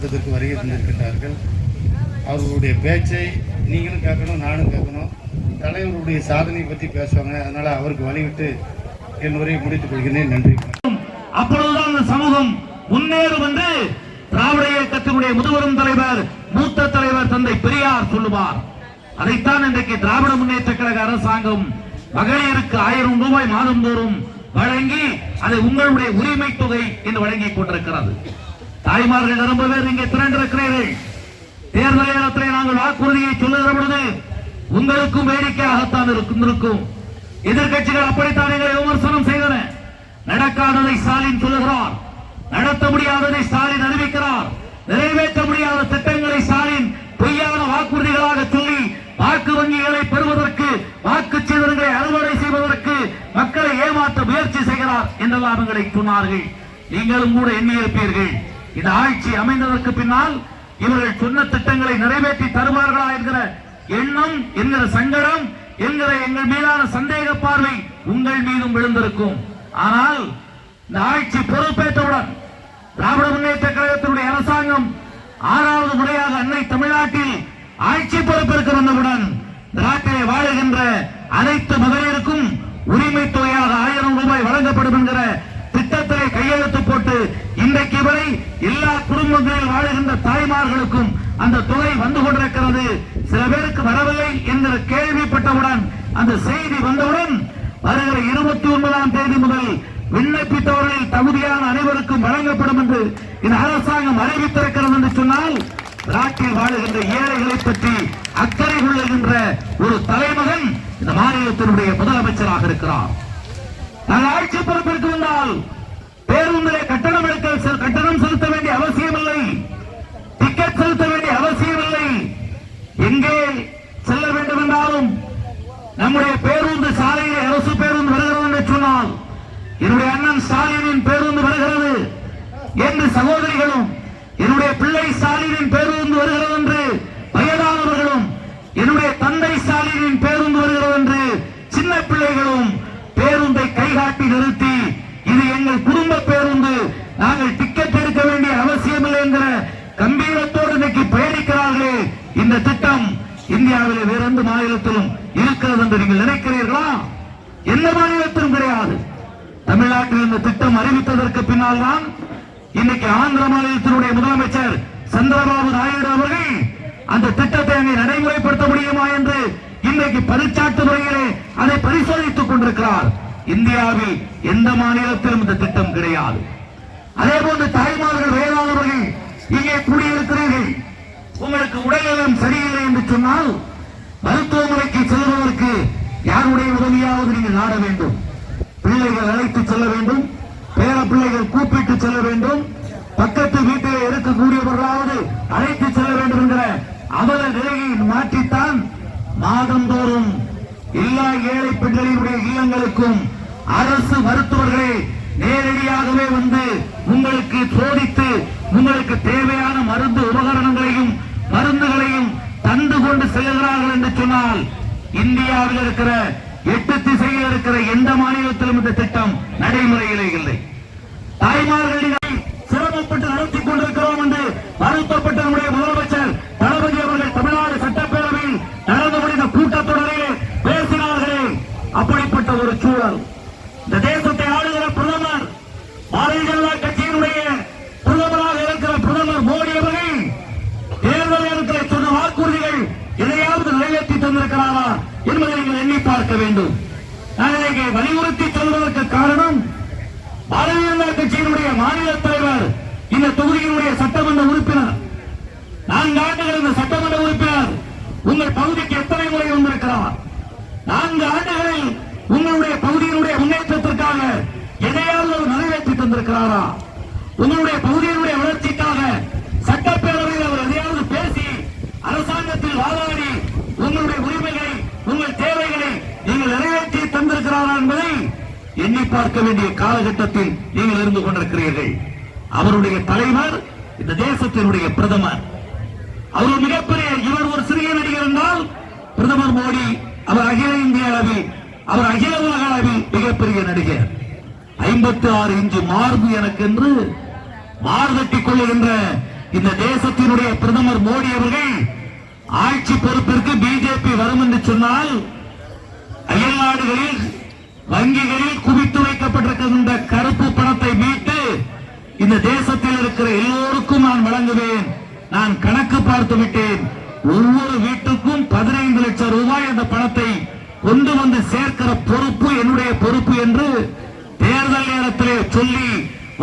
கூட்டத்திற்கு வருகை தந்திருக்கின்றார்கள். அவர்களுடைய பேச்சை நீங்களும் கேட்கணும் நானும் கேட்கணும். தலைவருடைய சாதனை பற்றி பேசுவாங்க. அதனால அவருக்கு வழிவிட்டு என் உரையை முடித்துக் கொள்கிறேன். நன்றி. அப்பொழுதுதான் இந்த சமூகம் முன்னேறும் என்று திராவிட இயக்கத்தினுடைய முதுவரும் தலைவர் மூத்த தலைவர் தந்தை பெரியார் சொல்லுவார். அதைத்தான் இன்றைக்கு திராவிட முன்னேற்ற கழக அரசாங்கம் மகளிருக்கு ஆயிரம் ரூபாய் மாதந்தோறும் வழங்கி அதை உங்களுடைய உரிமை தொகை என்று வழங்கிக் கொண்டிருக்கிறது. தாய்மார்கள் நிரம்ப பேர் இங்கே திரண்டிருக்கிறீர்கள் தேர்தல் நேரத்தில் நாங்கள் வாக்குறுதியை சொல்லுகிற பொழுது உங்களுக்கும் வேடிக்கையாகத்தான் இருக்கும் இருக்கும். எதிர்க்கட்சிகள் அப்படித்தான் எங்களை விமர்சனம் செய்தன. நடக்காததை ஸ்டாலின் சொல்லுகிறார். நடத்த முடியாததை ஸ்டாலின் அறிவிக்கிறார். நிறைவேற்ற முடியாத திட்டங்களை ஸ்டாலின் பொய்யான வாக்குறுதிகளாக சொல்லி வாக்கு வங்கிகளை பெறுவதற்கு வாக்கு சீதர்களை அறுவடை செய்வதற்கு மக்களை ஏமாற்ற முயற்சி செய்கிறார் என்றெல்லாம் எங்களை சொன்னார்கள். நீங்களும் கூட எண்ணியிருப்பீர்கள். இந்த ஆட்சி அமைந்ததற்கு பின்னால் இவர்கள் சொன்ன திட்டங்களை நிறைவேற்றி தருவார்களா என்கிற எண்ணம் என்கிற சங்கடம் என்கிற எங்கள் மீதான சந்தேக பார்வை உங்கள் மீதும் விழுந்திருக்கும். ஆனால் இந்த ஆட்சி பொறுப்பேற்றவுடன் திராவிட முன்னேற்ற கழகத்தினுடைய அரசாங்கம் ஆறாவது முறையாக அன்னை தமிழ்நாட்டில் ஆட்சி பொறுப்பேற்க வந்தவுடன் நாட்டிலே வாழுகின்ற அனைத்து மகளிருக்கும் உரிமை தொகையாக ஆயிரம் ரூபாய் வழங்கப்படும் என்கிற திட்டத்திலே கையெழுத்து போட்டு இன்றைக்கு வரை எல்லா குடும்பங்களில் வாழுகின்ற தாய்மார்களுக்கும் அந்த தொகை வந்து கொண்டிருக்கிறது. சில பேருக்கு வரவில்லை என்று கேள்விப்பட்டவுடன் அந்த செய்தி வந்தவுடன் வருகிற இருபத்தி ஒன்பதாம் தேதி முதல் விண்ணப்பித்தவர்களில் தகுதியான அனைவருக்கும் வழங்கப்படும் என்று இந்த அரசாங்கம் அறிவித்திருக்கிறது என்று சொன்னால் நாட்டில் வாழுகின்ற ஏழைகளை பற்றி அக்கறை கொள்ளுகின்ற ஒரு தலைமகன் இந்த மாநிலத்தினுடைய முதலமைச்சராக இருக்கிறார். நாங்கள் ஆட்சி பொறுப்பிற்கு வந்தால் பேருந்திலே கட்டணம் எடுக்க கட்டணம் செலுத்த வேண்டிய அவசியமில்லை. டிக்கெட் செலுத்த வேண்டிய அவசியமில்லை. எங்கே செல்ல வேண்டும் என்றாலும் நம்முடைய பேருந்து சாலையிலே அரசு பேருந்து வருகிறது என்று சொன்னால் என்னுடைய அண்ணன் ஸ்டாலினின் பேருந்து வருகிறது என்று சகோதரிகளும் என்னுடைய பிள்ளை ஸ்டாலினின் பேருந்து வருகிறது என்று வயதானவர்களும் என்னுடைய தந்தை ஸ்டாலினின் பேருந்து வருகிறது என்று சின்ன பிள்ளைகளும் பேருந்தை கைகாட்டி நிறுத்தி எங்கள் குடும்ப பேருந்து நாங்கள் டிக்கெட் எடுக்க வேண்டிய அவசியமில்லை என்கிற கம்பீரத்தோடு இன்னைக்கு பயணிக்கிறார்களே இந்த திட்டம் இந்தியாவிலே வேற எந்த மாநிலத்திலும் இருக்கிறது என்று நீங்கள் நினைக்கிறீர்களா? எந்த மாநிலத்திலும் கிடையாது. தமிழ்நாட்டில் இந்த திட்டம் அறிவித்ததற்கு பின்னால் தான் இன்னைக்கு ஆந்திர மாநிலத்தினுடைய முதலமைச்சர் சந்திரபாபு நாயுடு அவர்கள் அந்த திட்டத்தை அங்கே நடைமுறைப்படுத்த முடியுமா என்று இன்றைக்கு பரிச்சாட்டு முறையிலே அதை பரிசோதித்துக் கொண்டிருக்கிறார். இந்தியாவில் எந்த மாநிலத்திலும் இந்த திட்டம் கிடையாது. அதே போன்று தாய்மார்கள் வயதானவர்கள் இங்கே கூடியிருக்கிறீர்கள். உங்களுக்கு உடல்நலம் சரியில்லை என்று சொன்னால் மருத்துவமனைக்கு செல்வதற்கு யாருடைய உதவியாவது நீங்கள் நாட வேண்டும். பிள்ளைகள் அழைத்து செல்ல வேண்டும். பேர பிள்ளைகள் கூப்பிட்டு செல்ல வேண்டும். பக்கத்து வீட்டிலே இருக்கக்கூடியவர்களாவது அழைத்து செல்ல வேண்டும் என்கிற அவல நிலையை மாற்றித்தான் மாதந்தோறும் எல்லா ஏழை பெண்களினுடைய இல்லங்களுக்கும் அரசு மருத்துவர்களே நேரடியாகவே வந்து உங்களுக்கு சோதித்து உங்களுக்கு தேவையான மருந்து உபகரணங்களையும் மருந்துகளையும் தந்து கொண்டு செல்கிறார்கள் என்று சொன்னால் இந்தியாவில் இருக்கிற எட்டு திசையில் இருக்கிற எந்த மாநிலத்திலும் இந்த திட்டம் நடைமுறையிலே இல்லை. தாய்மார்களிடம் சிரமப்பட்டு நடத்தி கொண்டிருக்கிறோம் என்று வருத்தப்பட்ட நம்முடைய முதல்வர் தளபதி அவர்கள் தமிழ்நாடு சட்டப்பேரவையில் நடந்து முடிந்த கூட்டத்தொடரிலே பேசினார்களே அப்படிப்பட்ட ஒரு சூழல் இந்த தேசத்தை ஆளுகிற பிரதமர் பாரதிய ஜனதா கட்சியினுடைய பிரதமராக இருக்கிற பிரதமர் மோடி அவர்கள் தேர்தல் நேரத்தில் சொன்ன வாக்குறுதிகள் எதையாவது நிறைவேற்றி தந்திருக்கிறாரா என்பதை நீங்கள் வேண்டும். நான் இங்கே வலியுறுத்தி சொல்வதற்கு காரணம் பாரதிய ஜனதா கட்சியினுடைய மாநில தலைவர் இந்த தொகுதியினுடைய சட்டமன்ற உறுப்பினர். நான்கு ஆண்டுகள் இந்த சட்டமன்ற உறுப்பினர். உங்கள் பகுதிக்கு எத்தனை முறை வந்திருக்கிறார்? நான்கு ஆண்டுகளில் உங்களுடைய பகுதியினுடைய முன்னேற்றத்திற்காக எதையாவது அவர் நிறைவேற்றி தந்திருக்கிறாரா? உங்களுடைய பகுதியினுடைய வளர்ச்சி சட்டப்பேரவையில் அவர் எதையாவது பேசி அரசாங்கத்தில் வாதாடி உங்களுடைய உரிமைகளை உங்கள் தேவைகளை நீங்கள் நிறைவேற்றி தந்திருக்கிறாரா என்பதை எண்ணி பார்க்க வேண்டிய காலகட்டத்தில் நீங்கள் இருந்து கொண்டிருக்கிறீர்கள். அவருடைய தலைவர் இந்த தேசத்தினுடைய பிரதமர். அவர் மிகப்பெரிய இவர் ஒரு சிறிய நடிகர் என்றால் பிரதமர் மோடி அவர் அகில இந்திய அளவில் அவர் அகில உலக அளவில் மிகப்பெரிய நடிகர். ஐம்பத்தி ஆறு இன்ச்சு மார்பு எனக்கு என்று மார்தட்டிக் கொள்ளுகின்ற இந்த தேசத்தினுடைய பிரதமர் மோடி அவர்கள் ஆட்சி பொறுப்பிற்கு பிஜேபி வரும் என்று சொன்னால் வெளிநாடுகளில் வங்கிகளில் குவித்து வைக்கப்பட்டிருக்கின்ற கருப்பு பணத்தை மீட்டு இந்த தேசத்தில் இருக்கிற எல்லோருக்கும் நான் வழங்குவேன். நான் கணக்கு பார்த்து விட்டேன். ஒவ்வொரு வீட்டுக்கும் பதினைந்து லட்சம் ரூபாய் அந்த பணத்தை கொண்டு வந்து சேர்க்கிற பொறுப்பு என்னுடைய பொறுப்பு என்று தேர்தல் நேரத்திலே சொல்லி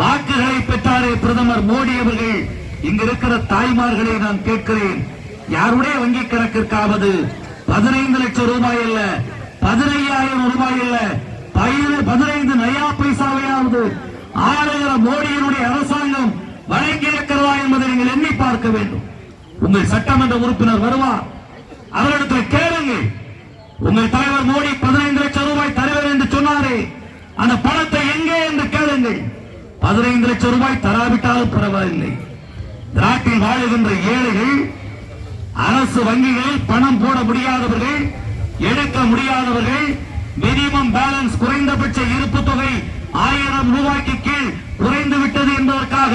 வாக்குகளை பெற்றாரே பிரதமர் மோடி அவர்கள். இங்க இருக்கிற தாய்மார்களை நான் கேட்கிறேன். யாருடைய வங்கி கணக்கிற்காவது பதினைந்து லட்சம் ரூபாய் அல்ல பதினையாயிரம் ரூபாய் இல்ல. பதினைந்து நயா பைசாவையாவது ஆளுகிற மோடியினுடைய அரசாங்கம் வழங்கியிருக்கிறதா என்பதை நீங்கள் எண்ணி பார்க்க வேண்டும். உங்கள் சட்டமன்ற உறுப்பினர் வருவார் அவரிடத்தில் கேளுங்கள் உங்கள் தலைவர் மோடி பதினைந்து லட்சம் ரூபாய் தருவேன் என்று சொன்னாரே. அந்த பணத்தை எங்கே என்று கேளுங்கள். பதினைந்து லட்சம் ரூபாய் தராவிட்டாலும் பரவாயில்லை. நாட்டில் வாழுகின்ற ஏழைகள் அரசு வங்கிகளில் பணம் போட முடியாதவர்கள் எடுக்க முடியாதவர்கள் மினிமம் பேலன்ஸ் குறைந்தபட்ச இருப்பு தொகை ஆயிரம் ரூபாய்க்கு கீழ் குறைந்து விட்டது என்பதற்காக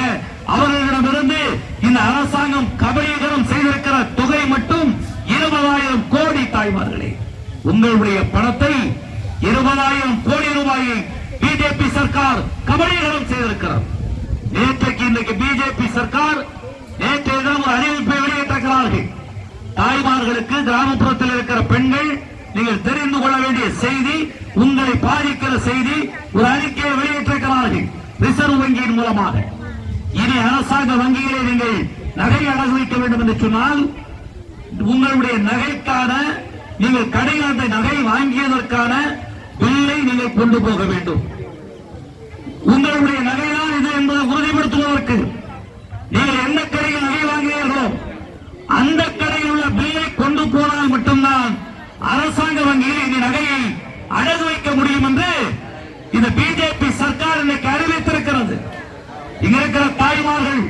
அவர்களிடமிருந்து இந்த அரசாங்கம் கபலீகரம் செய்திருக்கிற தொகை மட்டும் இருபதாயிரம் கோடி தாய்மார்களே. உங்களுடைய பணத்தை இருபதாயிரம் கோடி ரூபாயை பிஜேபி சர்க்கார் கபலீகரம் செய்திருக்கிறார் நேற்றைக்கு இன்றைக்கு பிஜேபி சர்க்கார் நேற்றைய தினம் அறிவிப்பை வெளியிட்டிருக்கிறார்கள். தாய்மார்களுக்கு கிராமப்புறத்தில் இருக்கிற பெண்கள் நீங்கள் தெரிந்து கொள்ள வேண்டிய செய்தி உங்களை பாதிக்கிற செய்தி ஒரு அறிக்கையை வெளியிட்டிருக்கிறார்கள். ரிசர்வ் வங்கியின் மூலமாக. இனி அரசாங்க வங்கிகளை நீங்கள் நகை அடகு வைக்க வேண்டும் என்று சொன்னால் உங்களுடைய நகைக்கான நீங்கள் கடையில் அந்த நகை வாங்கியதற்கான பில்லை நீங்கள் கொண்டு போக வேண்டும். உங்களுடைய நகைதான் இது என்பதை உறுதிப்படுத்துவதற்கு நீங்கள் எந்த கடையில் நகை வாங்கினீர்களோ அந்த கடையில் உள்ள பில்லை கொண்டு போனால் மட்டும்தான் அரசாங்க வங்கியில் இந்த நகையை அடகு வைக்க முடியும் என்று இந்த பிஜேபி சர்க்கார் இன்னைக்கு அறிவித்திருக்கிறது. இங்க இருக்கிற தாய்மார்கள்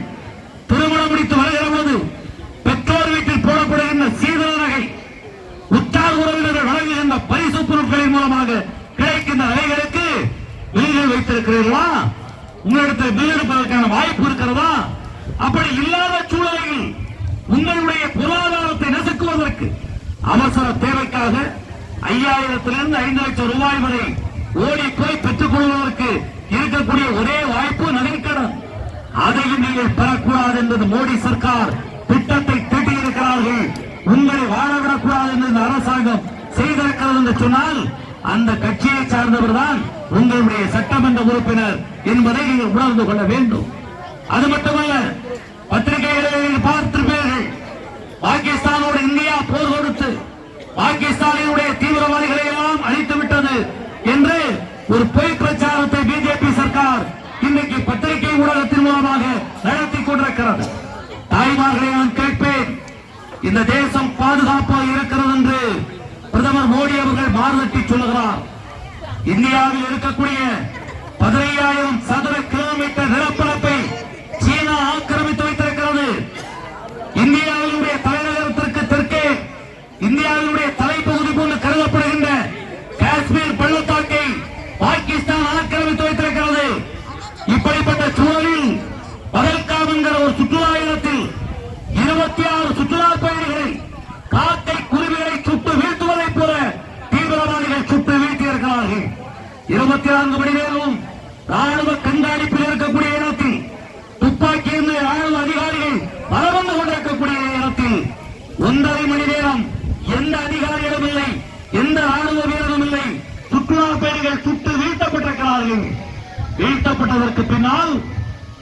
திருமணம் முடித்து வருகிற போது பெற்றோர் வீட்டில் போடப்படுகின்ற சீதன நகை உற்றார் உறவினர்கள் வழங்குகின்ற பரிசு பொருட்களின் மூலமாக கிடைக்கின்ற நகைகளுக்கு பில்கள் வைத்திருக்கிறீர்களா? உங்களிடத்தில் பில் எடுப்பதற்கான வாய்ப்பு இருக்கிறதா? அப்படி இல்லாத சூழலில் உங்களுடைய பொருளாதாரத்தை நசுக்குவதற்கு அவசர தேவைக்காக ஐயாயிரத்திலிருந்து ஐந்து லட்சம் ரூபாய் வரை ஓடி போய் பெற்றுக் கொள்வதற்கு இருக்கக்கூடிய ஒரே வாய்ப்பு நகைக்கடன். அதையும் நீங்கள் பெறக்கூடாது என்பது மோடி சர்க்கார் திட்டத்தை தீட்டியிருக்கிறார்கள். உங்களை வாழவிடக்கூடாது என்று இந்த அரசாங்கம் செய்திருக்கிறது என்று சொன்னால் அந்த கட்சியை சார்ந்தவர் தான் உங்களுடைய சட்டமன்ற உறுப்பினர் என்பதை நீங்கள் உணர்ந்து கொள்ள வேண்டும். அது மட்டுமல்ல பத்திரிகைகளை பார்த்திருப்பீர்கள் பாகிஸ்தானோடு இந்தியா போர் பாகிஸ்தானினுடைய தீவிரவாதிகளை எல்லாம் அழித்து விட்டது என்று ஒரு பொய் பிரச்சாரத்தை பிஜேபி சர்க்கார் இன்றைக்கு பத்திரிகை ஊடகத்தின் மூலமாக நடத்தி கொண்டிருக்கிறது. தாய்மார்களை நான் கேட்பேன். இந்த தேசம் பாதுகாப்பாக இருக்கிறது என்று பிரதமர் மோடி அவர்கள் மாறுதட்டி சொல்லுகிறார். இந்தியாவில் இருக்கக்கூடிய பதினையாயிரம் சதுர கிலோமீட்டர் நிலப்பரப்பை சீனா ஆக்கிரமித்து வைத்திருக்கிறது இந்தியாவினுடைய தலைநகரத்திற்கு தெற்கே இந்தியாவினுடைய தலைப்பகுதி போன்று கருதப்படுகின்ற காஷ்மீர் பள்ளத்தாக்கை பாகிஸ்தான் ஆக்கிரமித்து வைத்திருக்கிறது இப்படிப்பட்ட சூழலில் பதல்காம் என்கிற ஒரு சுற்றுலா இடத்தில் இருபத்தி ஆறு சுற்றுலா பயணிகளை காக்கை குருவிகளை சுட்டு வீழ்த்துவதைப் போல தீவிரவாதிகள் சுட்டு வீழ்த்தியிருக்கிறார்கள் இருபத்தி நான்கு மணி நேரமும் ராணுவ கண்காணிப்பில் இருக்கக்கூடிய இடத்தில் துப்பாக்கி என்ற ராணுவ அதிகாரிகள் பலவந்து கொண்டிருக்கக்கூடிய நேரத்தில் ஒன்றரை மணி நேரம் எந்த அதிகாரிகளும் இல்லை எந்த ராணுவ வீரரும் இல்லை. சுற்றுலா பயணிகள் சுட்டு வீழ்த்தப்பட்டிருக்கிறார்கள். வீழ்த்தப்பட்டதற்கு பின்னால்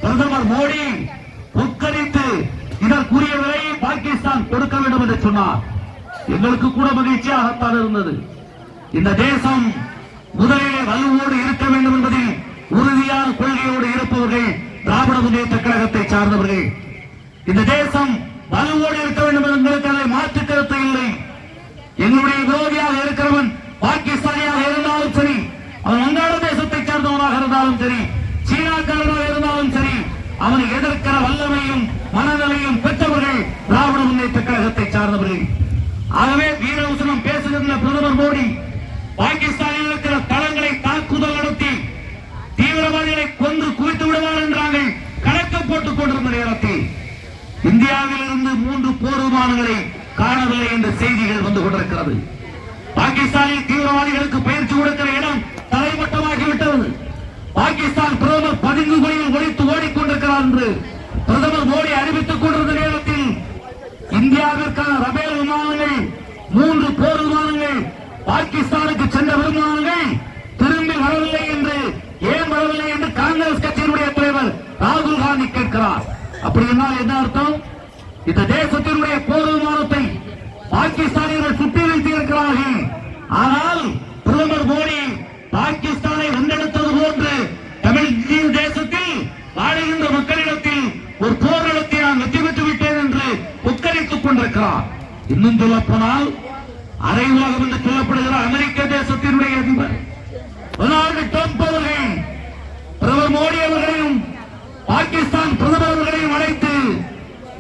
பிரதமர் மோடி உட்கரித்து இதற்குரிய விலையை பாகிஸ்தான் கொடுக்க வேண்டும் என்று சொன்னார். எங்களுக்கு கூட மகிழ்ச்சியாகத்தான் இருந்தது. இந்த தேசம் முதலிலே வலுவோடு இருக்க வேண்டும் என்பதில் உறுதியான கொள்கையோடு இருப்பவர்கள் திராவிட முன்னேற்ற கழகத்தை சார்ந்தவர்கள். இந்த தேசம் வலுவோடு இருக்க வேண்டும் என்பதற்கு மாற்று கருத்து இல்லை. என்னுடைய விரோதியாக இருக்கிறவன் பாகிஸ்தானியாக இருந்தாலும் சரி அவன் வங்காள தேசத்தை சார்ந்தவனாக இருந்தாலும் சரி சீனாக்காரனாக இருந்தாலும் சரி அவனை எதிர்க்கிற வல்லமையும் மனநிலையும் பெற்றவர்கள் திராவிட முன்னேற்ற கழகத்தை சார்ந்தவர்கள். ஆகவே வீரவசனம் பேசுகின்ற பிரதமர் மோடி பாகிஸ்தானில் இருக்கிற தளங்களை தாக்குதல் நடத்தி தீவிரவாதிகளை கொன்று குவித்து விடுவார் என்றார்கள். கணக்கு போட்டுக் கொண்டிருந்த நேரத்தில் இந்தியாவில் இருந்து மூன்று போர் விமானங்களை காணவில்லை என்ற செய்திகள் வந்து கொண்டிருக்கிறது. பாகிஸ்தானில் தீவிரவாதிகளுக்கு பயிற்சி கொடுக்கிற இடம் தலைமட்டமாகிவிட்டது பாகிஸ்தான் பிரதமர் பதுங்கு குழியில் ஒழித்து ஓடிக்கொண்டிருக்கிறார் என்று பிரதமர் மோடி அறிவித்துக் கொண்டிருந்த நேரத்தில் இந்தியாவிற்கான ரபேல் விமானங்கள் மூன்று போர் விமானங்கள் பாகிஸ்தான் சென்ற விமானங்கள் திரும்பி வரவில்லை என்று ஏன் வரவில்லை என்று காங்கிரஸ் கட்சியினுடைய தலைவர் ராகுல் காந்தி கேட்கிறார். அப்படி என்றால் என்ன அர்த்தம்? இந்த தேசத்தினுடைய போர் விமானத்தை பாகிஸ்தானியர்கள் சுட்டி வைத்திருக்கிறார்கள் ஆனால் பிரதமர் மோடி பாகிஸ்தானை வந்தெடுத்தது போன்று தமிழ் தேசத்தில் வாழுகின்ற மக்களிடத்தில் ஒரு போர் நடத்தி நான் வெற்றி பெற்று விட்டேன் என்று உத்தரித்துக் கொண்டிருக்கிறார். இன்னும் சொல்ல போனால் அரை உலகம் என்று சொல்லப்படுகிற அமெரிக்க தேசத்தினுடைய அதிபர். டொனால்டு ட்ரம்ப் அவர்கள் பிரதமர் மோடி அவர்களையும் பாகிஸ்தான் பிரதமர் அவர்களையும் அழைத்து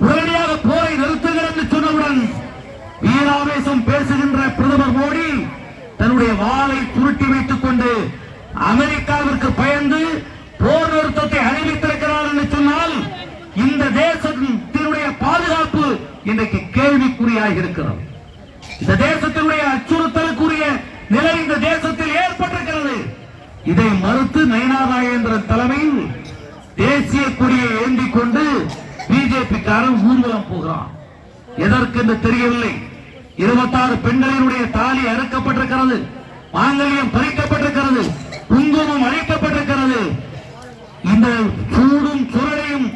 உடனடியாக போரை நிறுத்துங்கள் என்று சொன்னவுடன் வீராவேசம் பேசுகின்ற பிரதமர் மோடி தன்னுடைய வாளை துருட்டி வைத்துக் கொண்டு அமெரிக்காவிற்கு பயந்து போர் நிறுத்தத்தை அறிவித்திருக்கிறார் என்று சொன்னால் இந்த தேசத்தினுடைய பாதுகாப்பு இன்றைக்கு கேள்விக்குறியாக இருக்கிறது. இந்த தேசத்தினுடைய அச்சுறுத்தலுக்குரிய நிலை இந்த தேசத்தில் ஏற்பட்டிருக்கிறது. இதை மறுத்து நயனா தலைமையில் தேசிய கொடியை ஏந்தி கொண்டு பிஜேபி காரன் ஊர்வலம் போகிறான். எதற்கு என்று தெரியவில்லை. இருபத்தாறு பெண்களினுடைய தாலி அறுக்கப்பட்டிருக்கிறது. மாங்கல்யம் பறிக்கப்பட்டிருக்கிறது. குங்குமம் அழைப்பு இந்த சூடும் சுரடையும்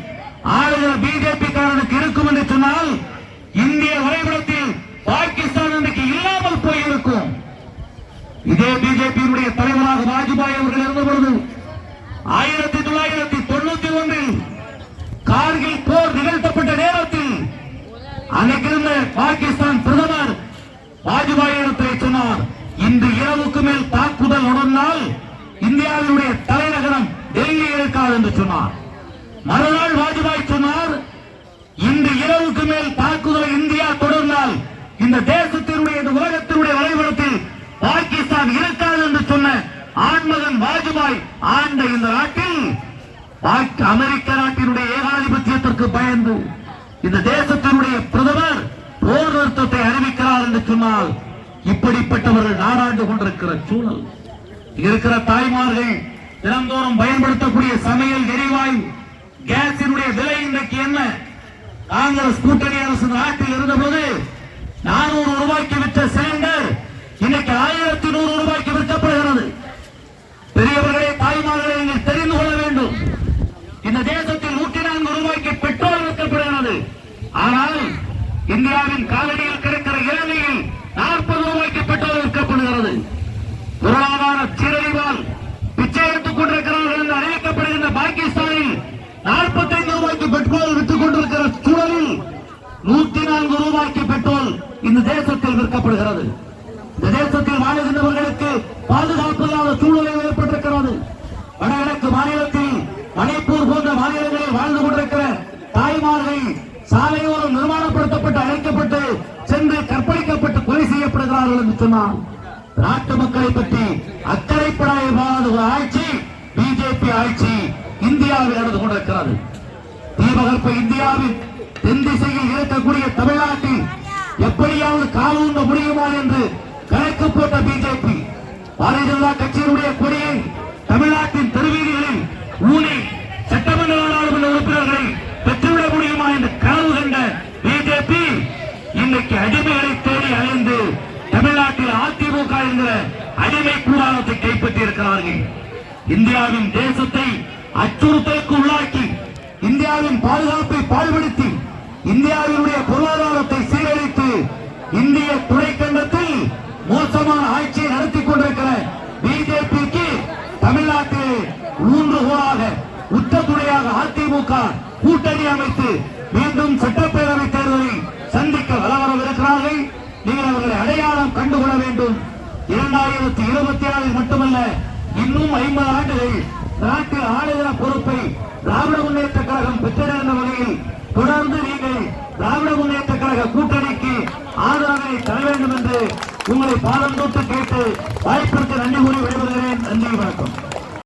ஆளுகிற பிஜேபி காரனுக்கு இருக்கும் என்று சொன்னால் இந்திய வரைபடத்தில் பாகிஸ்தான் இன்றைக்கு இல்லாமல் போயிருக்கும் இதே பிஜேபியினுடைய தலைவராக வாஜ்பாய் அவர்கள் இருந்த பொழுது ஆயிரத்தி தொள்ளாயிரத்தி தொண்ணூத்தி ஒன்றில் கார்கில் போர் நிகழ்த்தப்பட்ட நேரத்தில் அன்னைக்கிருந்த பாகிஸ்தான் பிரதமர் வாஜ்பாய் இடத்திலே சொன்னார் இன்று இரவுக்கு மேல் தாக்குதல் நடந்தால் இந்தியாவினுடைய தலைநகரம் டெல்லி இருக்காது என்று சொன்னார். மறுநாள் வாஜ்பாய் சொன்னார் இன்று இரவுக்கு மேல் தாக்குதலை இந்தியா தொடர்ந்தால் இந்த தேசத்தினுடைய இந்த உலகத்தினுடைய வரைபடத்தில் பாகிஸ்தான் இருக்காது என்று சொன்ன ஆண்மகன் ஆண்ட இந்த நாட்டில் அமெரிக்க நாட்டினுடைய ஏகாதிபத்தியத்திற்கு பயந்து இந்த தேசத்தினுடைய பிரதமர் போர் நிறுத்தத்தை அறிவிக்கிறார் என்று சொன்னால் இப்படிப்பட்டவர்கள் நாடாண்டு கொண்டிருக்கிற சூழல். இருக்கிற தாய்மார்கள் தினந்தோறும் பயன்படுத்தக்கூடிய சமையல் எரிவாயு கேஸினுடைய விலை இன்றைக்கு என்ன? காங்கிரஸ் கூட்டணி அரசு நாட்டில் இருந்தபோது நானூறு ரூபாய்க்கு விற்ற சிலிண்டர் இன்னைக்கு ஆயிரத்தி நூறு ரூபாய்க்கு விற்க பெரியவர்களே தாய்மார்களே நீங்கள் தெரிந்து கொள்ள வேண்டும் இந்த தேசத்தில் நூற்றி நான்கு ரூபாய்க்கு பெட்ரோல் விற்கப்படுகிறது ஆனால் இந்தியாவின் காலடியில் கிடக்கிற இலங்கையில் நாற்பது ரூபாய்க்கு பெட்ரோல் விற்கப்படுகிறது பொருளாதார சீரழிவால் பிச்சை எடுத்துக் கொண்டிருக்கிறார்கள் என்று அறிவிக்கப்படுகின்ற பாகிஸ்தானில் நாற்பத்தைந்து ரூபாய்க்கு பெட்ரோல் விற்றுக் கொண்டிருக்கிற சூழலில் நூத்தி நான்கு ரூபாய்க்கு பெட்ரோல் இந்த தேசத்தில் விற்கப்படுகிறது இந்த தேசத்தில் வாழுகின்றவர்களுக்கு பாதுகாப்பு இல்லாத சூழ்நிலை ஏற்பட்டிருக்கிறது வடகிழக்கு மாநிலத்தில் மணிப்பூர் போன்ற மாநிலங்களில் வாழ்ந்து கொண்டிருக்கிற தாய்மார்கள் சாலையோரம் அழைக்கப்பட்டு சென்று கற்பழிக்கப்பட்டு கொலை செய்யப்படுகிறார்கள் என்று சொன்னார் நாட்டு மக்களை பற்றி அக்கறைப்படாத ஒரு ஆட்சி பிஜேபி ஆட்சி இந்தியாவில் நடந்து கொண்டிருக்கிறது. தீபகற்ப இந்தியாவில் தென் திசையில் இருக்கக்கூடிய தமிழ்நாட்டில் எப்படியாவது காலூன்ற முடியுமா என்று கணக்கு போட்ட பிஜேபி பாரதிய ஜனதா கட்சியினுடைய கொடியை தமிழ்நாட்டின் தெருவீதிகளில் ஊனி சட்டமன்ற நாடாளுமன்ற உறுப்பினர்களை முடியுமா என்று கனவு கண்ட பிஜேபி இன்னைக்கு அடிமைகளை தேடி அழிந்து தமிழ்நாட்டில் அதிமுக என்கிற அடிமை கூடாரத்தை கைப்பற்றி இருக்கிறார்கள் இந்தியாவின் தேசத்தை அச்சுறுத்தலுக்கு உள்ளாக்கி இந்தியாவின் பாதுகாப்பை பாழ்படுத்தி இந்தியாவினுடைய பொருளாதாரத்தை சீரழித்து இந்திய துணைக்கண்டத்தில் மோசமான ஆட்சியை நடத்தி கொண்டிருக்கிற பிஜேபிக்கு தமிழ்நாட்டில் ஊன்றுகோலாக உத்தரவு துணையாக அதிமுக கூட்டணி அமைத்து மீண்டும் சட்டப்பேரவை தேர்தலில் சந்திக்க வளவரவிருக்கிறார்கள் நீங்கள் அவர்களை அடையாளம் கண்டுகொள்ள வேண்டும். இரண்டாயிரத்தி இருபத்தி ஆறில் மட்டுமல்ல இன்னும் ஐம்பது ஆண்டுகள் நாட்டில் ஆளுகிற பொறுப்பை திராவிட முன்னேற்ற கழகம் பெற்றிருந்த வகையில் தொடர்ந்து நீங்கள் திராவிட முன்னேற்ற கழக கூட்டணிக்கு ஆதரவை தர வேண்டும் என்று உங்களை பாதம் தொட்டு கேட்டு வாய்ப்பிற்கு நன்றி கூறி விடைபெறுகிறேன். நன்றி வணக்கம்.